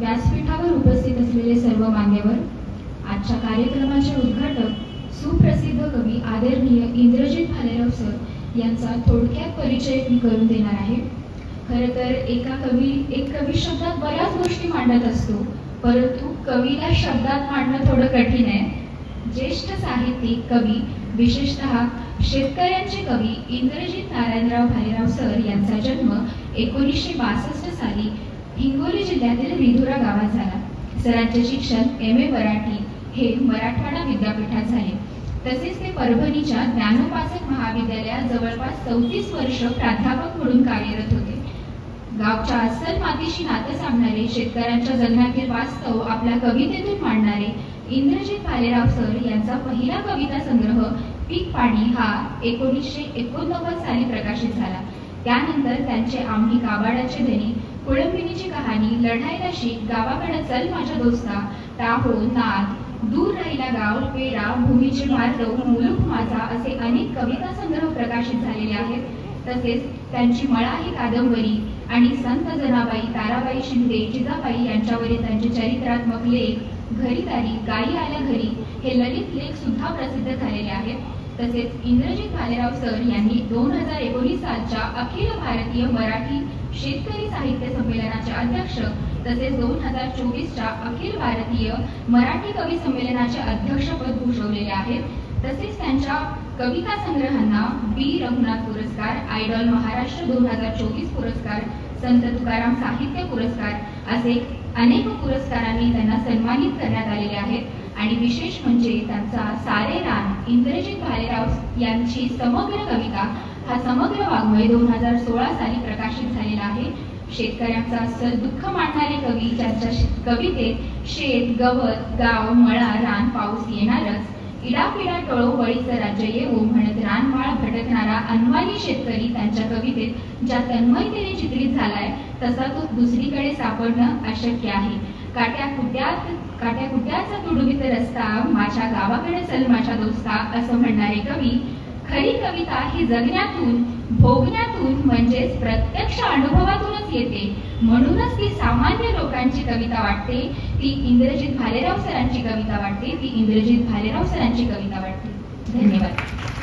व्यासपीठावर उपस्थित असलेले सर्व मान्यवर आजच्या कार्यक्रमाचे उद्घाटक सुप्रसिद्ध कवी आदरणीय इंद्रजित भालेराव सर यांचा थोडक्यात परिचय मी करून देणार आहे. खरं तर एका कवी एक कवी शब्दात बऱ्याच गोष्टी मांडत असतो परंतु कवीला शब्दात मांडणं थोडं कठीण आहे. ज्येष्ठ साहित्यिक कवी विशेषतः शेतकऱ्यांचे कवी इंद्रजित नारायणराव भालेराव सर यांचा जन्म एकोणीसशे बासष्ट साली हिंगोली जिल्ह्यातील विधुरा गावात झाला. सरांचे शिक्षण एम ए मराठी हे मराठवाडा विद्यापीठात झाले. तसेच ते परभणीच्या ज्ञानोपासक महाविद्यालयात जवळपास चौतीस वर्ष प्राध्यापक म्हणून कार्यरत होते. गावच्या अस्सल मातीशी नातं साधणारे शेतकऱ्यांच्या जगण्यातील वास्तव आपल्या कवितेतून मांडणारे इंद्रजित भालेराव सर यांचा पहिला कविता संग्रह पीक पाणी हा एकोणीसशे एकोणनव्वद साली प्रकाशित झाला. त्यानंतर त्यांचे आम्ही काबाडाचे धनी कुळंबिनीची कहाणी लढायला शिक गावाकडे चल माझ्या दोस्ता. टाहो नाद. दूर राहिला गाव पेरा भूमीचे मार्ग मुलूक माझा असे अनेक कविता संग्रह प्रकाशित झालेले आहेत. तसेच त्यांची मळा ही कादंबरी आणि संत जनाबाई ताराबाई शिंदे जिजाबाई यांच्यावरील त्यांचे चरित्रात्मक लेख घरीदारी गाई आल्या घरी हे ललित लेख सुद्धा प्रसिद्ध झालेले आहेत. तसेच इंद्रजित भालेराव सर यांनी दोन हजार एकोणीस सालच्या अखिल भारतीय मराठी शेतकरी साहित्य संमेलनाचे अध्यक्ष तसेच दोन हजार चोवीसच्या अखिल भारतीय मराठी कवी संमेलनाचे अध्यक्षपद भूषवलेले आहेत. तसेच त्यांच्या कविता संग्रहांना बी. रघुनाथ पुरस्कार आयडॉल महाराष्ट्र दोन हजार चोवीस पुरस्कार संत तुकाराम साहित्य पुरस्कार असे अनेक पुरस्कारांनी त्यांना सन्मानित करण्यात आलेले आहेत. आणि विशेष म्हणजे त्यांचा सारे रान इंद्रजित भालेराव यांची समग्र कविता हा समग्र वाङ्मय दोन हजार सोळा साली प्रकाशित झालेला आहे. शेतकऱ्यांचा असं दुःख मांडणारे कवी ज्यांच्या कवितेत शेत गवत गाव मळा रान पाऊस येणारच. इडापिडा टळो वळीचं राज्य येऊ म्हणत रानमाळ भटकणारा अनवाली शेतकरी त्यांच्या कवितेत ज्या तन्मयतेने चित्रित झालाय तसा तो दुसरीकडे सापडणं अशक्य आहे. काट्या कुट्यात काट्या कुट्याचा तुडवीत रस्ता माझ्या गावाकडे चल माझ्या दोस्ता असं म्हणणारे कवी खरी कविता ही जगण्यातून भोगण्यातून म्हणजेच प्रत्यक्ष अनुभवातूनच येते. म्हणूनच ती सामान्य लोकांची कविता वाटते ती इंद्रजित भालेराव सरांची कविता वाटते ती इंद्रजित भालेराव सरांची कविता वाटते. धन्यवाद.